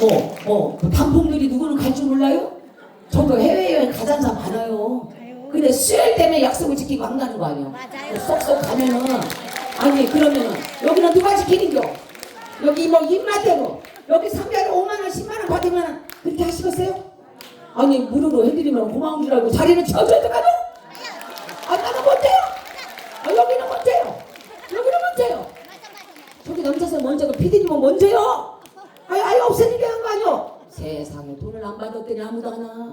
뭐, 뭐, 그 단풍들이 누구는 갈 줄 몰라요? 저도 해외여행 가자는 사람 많아요. 근데 수요일 때문에 약속을 지키고 안 가는 거 아니에요? 쏙쏙 가면은, 아니, 그러면은, 여기는 누가 지키는겨? 여기 뭐 입맛대로, 여기 3개월에 5만원, 10만원 받으면 그렇게 하시겠어요? 아니, 무료로 해드리면 고마운 줄 알고 자리는 채워줘야 되거든? 아, 나는 못해요! 아, 여기는 못해요! 여기는 못해요! 저기 남자선 먼저고 피디님은 먼저요. 아유 아유 없애니까 한거 아니요. 세상에 돈을 안 받았더니 아무도 안 와.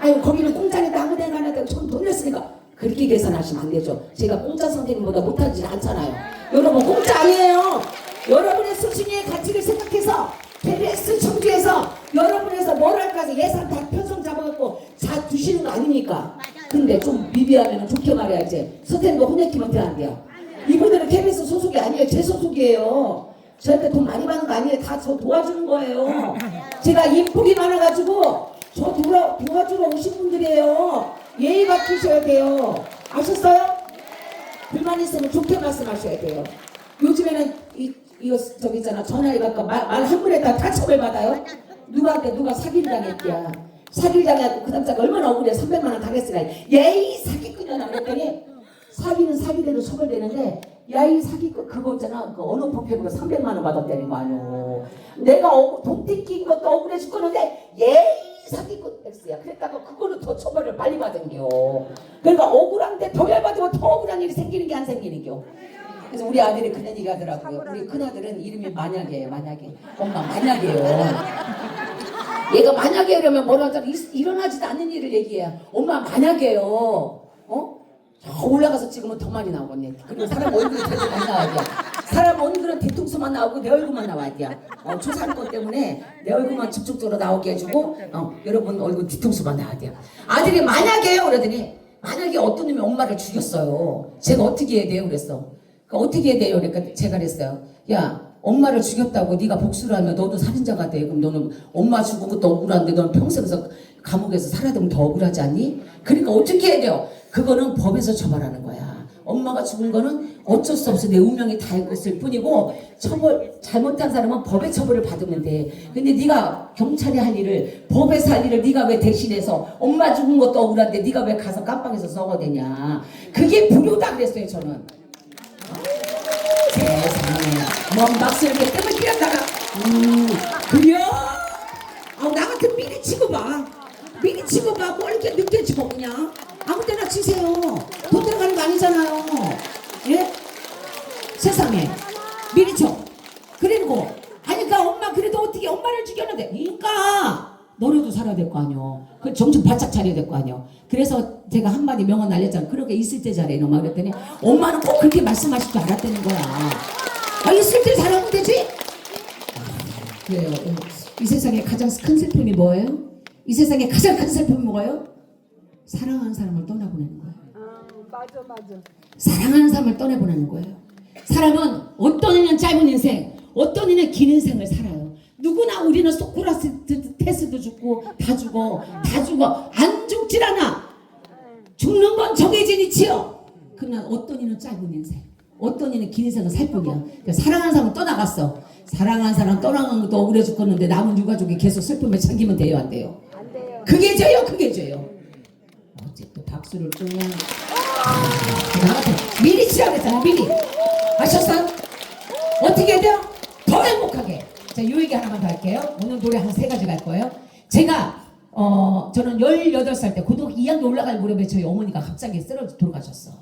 아유 거기는 공짜니까 아무 데나 안 하다가 전돈 냈으니까 그렇게 계산하시면 안 되죠. 제가 공짜 선생님보다 못하지 않잖아요. 여러분 공짜 아니에요. 여러분의 수준의 가치를 생각해서 KBS 청주에서 여러분에서 뭘 할까 해서 예산 다 편성 잡아갖고 자 두시는 거 아닙니까? 근데 좀 미비하면 좋게 말해야지. 서태님도 혼내키면 돼안 돼요. 이분들은 KBS 소속이 아니에요. 제 소속이에요. 저한테 돈 많이 받는 거 아니에요. 다 저 도와주는 거예요. 제가 인복이 많아가지고 저 도와, 도와주러 오신 분들이에요. 예의 갖추셔야 돼요. 아셨어요? 불만 있으면 좋게 말씀하셔야 돼요. 요즘에는 이, 이거 저기 있잖아. 전화해 갖고 말, 말 한문에다 다 처벌받아요. 누구한테 누가 사기를 당했냐. 사기를 당해갖고 그 남자가 얼마나 억울해. 300만 원 당했으라. 예이 사기꾼이나 그랬더니 사기는 사기대로 처벌되는데 야이 사기꾼 그거 있잖아 그 어느 폭행으로 300만 원 받았다는 거 아니오 내가 어, 돈 뜯긴 것도 억울해 죽겠는데 예이 사기꾼 X야. 그랬다가 그거는 더 처벌을 빨리 받은겨. 그러니까 억울한데 더 열받으면 더 억울한 일이 생기는 게 안 생기는겨. 그래서 우리 아들이 그런 얘기 하더라고요. 우리 큰아들은 이름이 만약이에요 만약에. 엄마 만약이에요. 얘가 만약에 이러면 뭐라 하잖아. 일- 일어나지도 않는 일을 얘기해 엄마 만약에요. 어? 저 올라가서 찍으면 더 많이 나오겠네. 그리고 사람 얼굴이 되게 많이 나와야 돼. 사람 얼굴은 뒤통수만 나오고 내 얼굴만 나와야 돼. 어, 초상권 때문에 내 얼굴만 집중적으로 나오게 해주고, 어, 여러분 얼굴 뒤통수만 나와야 돼요. 아들이 만약에요! 그러더니, 만약에 어떤 놈이 엄마를 죽였어요. 제가 어떻게 해야 돼요? 그랬어. 그 어떻게 해야 돼요? 그러니까 제가 그랬어요. 야, 엄마를 죽였다고 네가 복수를 하면 너도 살인자가 돼. 그럼 너는 엄마 죽은 것도 억울한데 너는 평생에서 감옥에서 살아야 되면 더 억울하지 않니? 그러니까 어떻게 해야 돼요? 그거는 법에서 처벌하는 거야. 엄마가 죽은 거는 어쩔 수 없어 내 운명이 다 있을 뿐이고 처벌 잘못한 사람은 법의 처벌을 받으면 돼. 근데 네가 경찰이 할 일을 법에서 할 일을 네가 왜 대신해서 엄마 죽은 것도 억울한데 네가 왜 가서 깜빵에서 썩어대냐? 그게 불효다 그랬어요 저는. 세상에 먼 박수 이렇게 뜸을 끼렸다가 음 그려 아, 나 같은 미리 치고 봐 미리 치고 봐뭐 이렇게 늦게 치고 그냥. 아무 때나 치세요. 돈 들어가는 거 아니잖아요. 예? 세상에. 미리 쳐. 그리고 아니 그러니까 엄마 그래도 어떻게 엄마를 죽였는데. 그러니까 너라도 살아야 될 거 아니요 그 정신 바짝 차려야 될 거 아니요 그래서 제가 한마디 명언 날렸잖아. 그렇게 있을 때 잘해 이놈아. 그랬더니 엄마는 꼭 그렇게 말씀하실 줄 알았다는 거야. 아 있을 때 잘하면 되지? 아, 그래요. 예. 이 세상에 가장 큰 슬픔이 뭐예요? 이 세상에 가장 큰 슬픔이 뭐예요? 사랑하는 사람을 떠나보내는 거예요 아, 맞아 맞아. 사랑하는 사람을 떠내보내는 거예요. 사람은 어떤 이는 짧은 인생, 어떤 이는 긴 인생을 살아요. 누구나 우리는 소크라테스도 죽고 다 죽어, 다 죽어, 안 죽질 않아. 죽는 건 정해진 이치요. 그러나 어떤 이는 짧은 인생, 어떤 이는 긴 인생을 살 뿐이야. 그러니까 사랑하는 사람은 떠나갔어. 사랑하는 사람 떠나간 것도 억울해 죽겠는데 남은 유가족이 계속 슬픔에 잠기면 돼요, 안 돼요? 그게 죄요, 그게 죄요. 또 박수를 좀. 나한테 미리 치라고 했잖아, 미리. 아셨어요? 어떻게 돼요? 더 행복하게. 자, 요 얘기 하나만 더 할게요. 오늘 노래 한 세 가지 갈 거예요. 제가, 어, 저는 18살 때 고등학교 2학년 올라갈 무렵에 저희 어머니가 갑자기 쓰러져 돌아가셨어.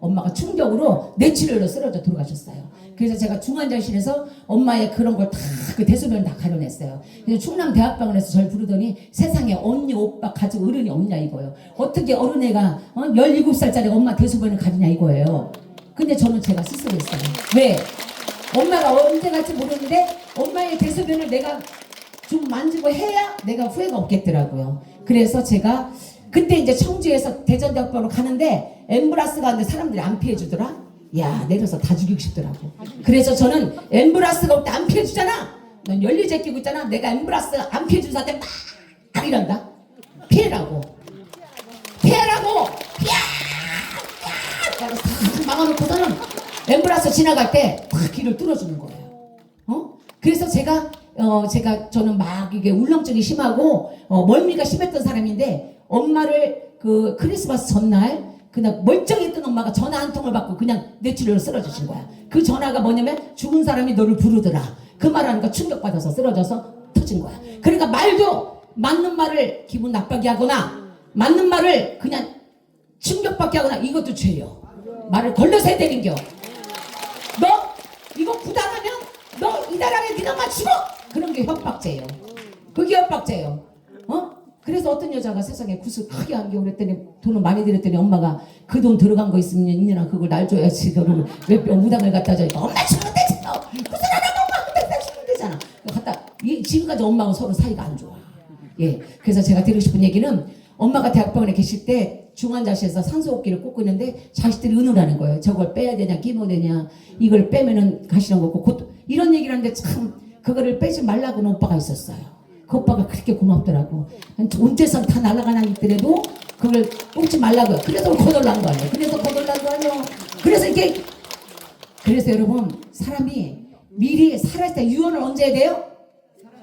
엄마가 충격으로 뇌출혈로 쓰러져 돌아가셨어요. 그래서 제가 중환자실에서 엄마의 그런 걸 다 그 대소변을 다 가려냈어요. 그래서 충남 대학병원에서 저를 부르더니 세상에 언니 오빠 가족 어른이 없냐 이거예요. 어떻게 어른애가 어? 17살짜리 엄마 대소변을 가리냐 이거예요. 근데 저는 제가 스스로 했어요. 왜? 엄마가 언제 갈지 모르는데 엄마의 대소변을 내가 좀 만지고 해야 내가 후회가 없겠더라고요. 그래서 제가 그때 이제 청주에서 대전대학병원으로 가는데 엠브라스 가는데 사람들이 안 피해주더라. 야 내려서 다 죽이고 싶더라고. 그래서 저는 엠브라스가 올 때 안 피해주잖아. 넌 연료제 끼고 있잖아. 내가 엠브라스 안 피해준 사람한테 막 이런다. 피해라고. 피해라고. 피해. 피해. 막아놓고서는 엠브라스 지나갈 때탁 길을 뚫어주는 거예요. 어? 그래서 제가 어 제가 저는 막 이게 울렁증이 심하고 어 멀미가 심했던 사람인데 엄마를 그 크리스마스 전날 그냥 멀쩡했던 엄마가 전화 한 통을 받고 그냥 뇌출혈로 쓰러지신 거야. 그 전화가 뭐냐면 죽은 사람이 너를 부르더라. 그 말하니까 충격받아서 쓰러져서 터진 거야. 그러니까 말도 맞는 말을 기분 나쁘게 하거나 맞는 말을 그냥 충격받게 하거나 이것도 죄요. 말을 걸러서 해야 되는겨. 너 이거 부당하면 너 이달 안에 네가 맞추고 그런 게 협박죄예요. 그게 협박죄예요. 어? 그래서 어떤 여자가 세상에 구슬 크게 한겨 그랬더니 돈을 많이 들였더니 엄마가 그 돈 들어간 거 있으면 있느나 그걸 날 줘야지. 그러고 몇병 무당을 갖다 줘니까 엄마 주면 되잖아 구슬 하나도 엄마 갖다 주면 되잖아. 갖다 이 지금까지 엄마하고 서로 사이가 안 좋아. 예. 그래서 제가 드리고 싶은 얘기는 엄마가 대학병원에 계실 때 중환자실에서 산소호흡기를 꽂고 있는데 자식들이 의논하는 거예요. 저걸 빼야 되냐 끼면 되냐. 이걸 빼면은 가시는 거고 곧 이런 얘기를 하는데 참 그거를 빼지 말라고는 오빠가 있었어요 그 오빠가 그렇게 고맙더라고. 온 재산 다 날아가나 있더라도 그걸 뽑지 말라고요. 그래서 거덜난 거 아니에요. 그래서 거덜난 거 아니에요. 그래서 이게 그래서 여러분 사람이 미리 살아있을 때 유언을 언제 해야 돼요?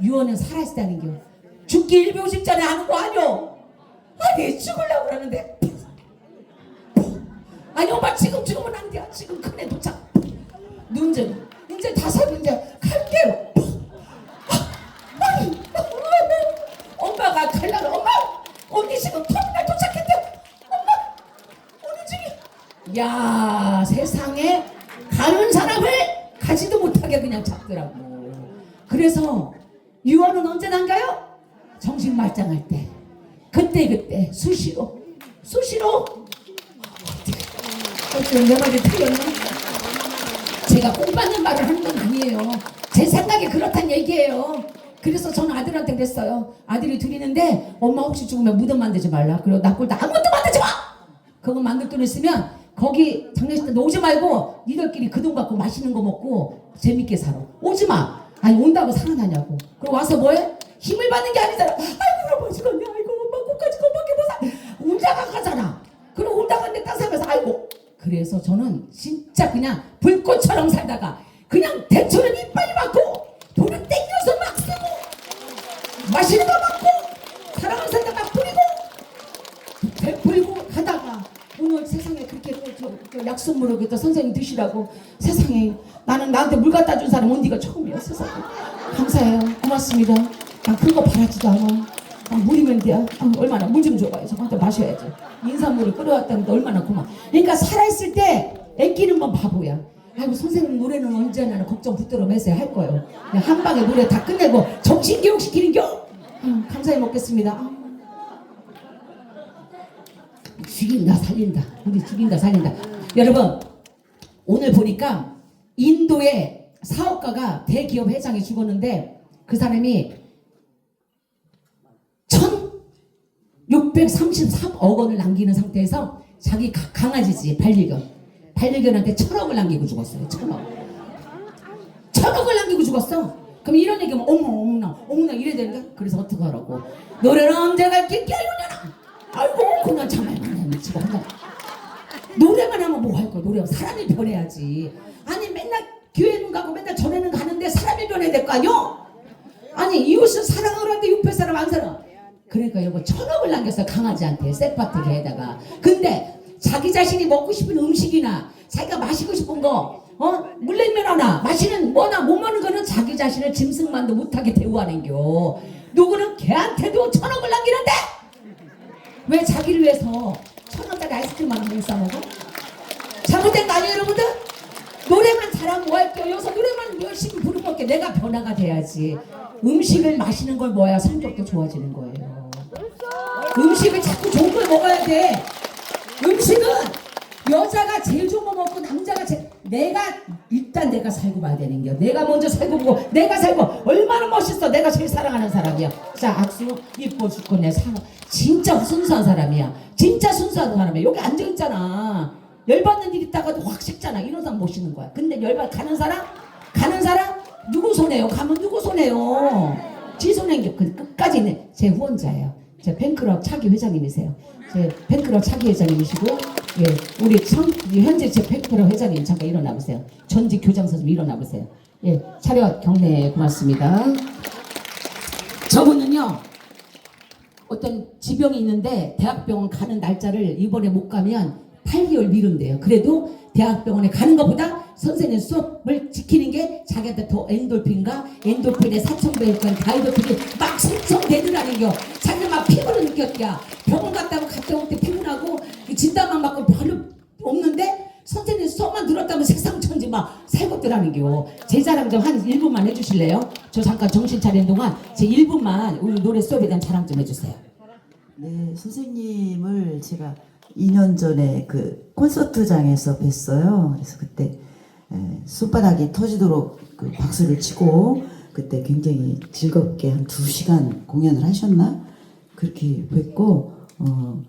유언은 살아있을 때 하는 겨. 죽기 일秒십 전에 하는 거 아니요? 아니 죽으려고 그러는데 아니 엄마 지금 죽으면 안 돼. 지금 큰애 도착. 눈 좀 이제 다섯 이제 갈게요. 아니, 엄마가 갈라고 엄마 언니 지금 터미널 도착했대 엄마 오늘 중에 야 세상에 가는 사람을 가지도 못하게 그냥 잡더라고 그래서 유언은 언제 난가요? 정신 말짱할 때 그때 그때 수시로 수시로 어쩜 내 말이 틀렸나? 제가 꽁받는 말을 하는 건 아니에요. 제 생각이 그렇단 얘기예요. 그래서 저는 아들한테 그랬어요. 아들이 둘이는데 엄마 혹시 죽으면 무덤 만들지 말라. 그리고 나꼴도 아무것도 만들지 마. 그거 만들 돈 있으면 거기 장례식 때 오지 말고 니들끼리 그 돈 갖고 맛있는 거 먹고 재밌게 살아. 오지 마. 아니 온다고 살아나냐고. 그리고 와서 뭐해? 힘을 받는 게 아니잖아. 아이고 그럼 죽었네. 아이고 엄마 끝까지 거밖에 못 살. 혼자가 가잖아. 그럼 온다고 내땅 살면서 아이고. 그래서 저는 진짜 그냥 불꽃처럼 살다가 그냥 대처는 이빨이 맞고 돈을 땡겨서 막 쓰고 맛있는 거 먹고 사랑하는 사람 막 뿌리고 베풀고 하다가 오늘 세상에 그렇게 저, 저 약속물을 그때 선생님 드시라고 세상에 나는 나한테 물 갖다 준 사람 언니가 처음이야 세상에 감사해요 고맙습니다 난큰거 바라지도 않아 아, 물이면 돼. 아, 얼마나 물 좀 줘봐요. 저한테 마셔야지. 인사물을 끓여왔다는데 얼마나 고마. 그러니까 살아있을 때 애끼는 건 바보야. 아이고 선생님 노래는 언제 하나 걱정 붙들어 매세요 할 거예요. 한 방에 노래 다 끝내고 정신 교육 시키는 겨. 아, 감사히 먹겠습니다. 아. 죽인다 살린다. 우리 죽인다 살린다. 여러분 오늘 보니까 인도의 사업가가 대기업 회장이 죽었는데 그 사람이 1633억 원을 남기는 상태에서 자기 가- 강아지지 반려견 반려견한테 천억을 남기고 죽었어요 천억 천억을 남기고 죽었어 그럼 이런 얘기하면 어머 어머나 어머나 이래야 되는가 그래서 어떻게 하라고 노래는 언제가 이렇게? 깨우냐나 아이고 그냥 참아야 미치고 혼자 노래만 하면 뭐 할 거야? 노래하면 사람이 변해야지. 아니 맨날 교회는 가고 맨날 전에는 가는데 사람이 변해야 될 거 아니요 아니 이웃을 사랑을 하는데 옆에 사람 안 사랑. 그러니까 여러분 천억을 남겼어 강아지한테 쇠파트리에다가. 근데 자기 자신이 먹고 싶은 음식이나 자기가 마시고 싶은 거 어? 물냉면 하나. 마시는 뭐나 못 먹는 거는 자기 자신을 짐승만도 못하게 대우하는겨. 누구는 걔한테도 천억을 남기는데? 왜 자기를 위해서 천 원짜리 아이스크림 하나 못 사먹어? 잘못된 거 아니에요 여러분들? 노래만 잘하면 뭐 할게요? 여기서 노래만 열심히 부르면 어게 내가 변화가 돼야지. 음식을 마시는 걸 먹어야? 성격도 좋아지는 거예요. 음식을 자꾸 좋은 걸 먹어야 돼. 음식은 여자가 제일 좋은 거 먹고 남자가 제일 내가 일단 내가 살고 봐야 되는 겨 내가 먼저 살고 보고 내가 살고 얼마나 멋있어. 내가 제일 사랑하는 사람이야. 자 악수. 이뻐 죽고 내 사랑 진짜 순수한 사람이야. 진짜 순수한 사람이야. 여기 앉아 있잖아. 열받는 일 있다가도 확 식잖아. 이런 사람 못 쉬는 거야. 근데 열받 가는 사람? 가는 사람? 누구 손해요? 가면 누구 손해요? 지 손해인 게 그- 끝까지 있네 제 후원자예요. 제 팬클럽 차기 회장님이세요. 제 팬클럽 차기 회장님이시고요 예 우리 청, 현재 제 팬클럽 회장님 잠깐 일어나 보세요 전직 교장 선생님 일어나 보세요 예 차렷 경례 고맙습니다 저는요 어떤 지병이 있는데 대학병원 가는 날짜를 이번에 못 가면 8개월 미룬대요. 그래도 대학병원에 가는 것보다 선생님 수업을 지키는 게 자기한테 더 엔돌핀과 엔돌핀의 사천배율과 다이도핀이 막 생성되더라는 겨. 자기가 막 피곤을 느꼈대야. 병원 갔다 오면 갔다 올때 피곤하고 이 진단만 받고 별로 없는데 선생님 수업만 들었다면 색상천지 막 살것더라는 겨. 제 자랑 좀 한 1분만 해주실래요? 저 잠깐 정신 차리는 동안 제 1분만 우리 노래 수업에 대한 자랑 좀 해주세요. 네, 선생님을 제가 2년 전에 그 콘서트장에서 뵀어요. 그래서 그때 에, 손바닥이 터지도록 그 박수를 치고 그때 굉장히 즐겁게 한 2시간 공연을 하셨나? 그렇게 뵀고 어,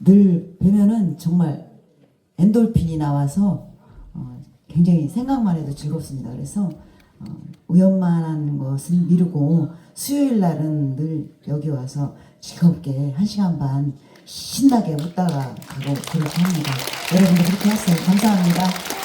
늘 뵈면은 정말 엔돌핀이 나와서 어, 굉장히 생각만 해도 즐겁습니다. 그래서 어, 우연만 한 것은 미루고 수요일 날은 늘 여기 와서 즐겁게 한 시간 반 신나게 웃다가 가고 그렇게 합니다. 여러분도 그렇게 하세요. 감사합니다.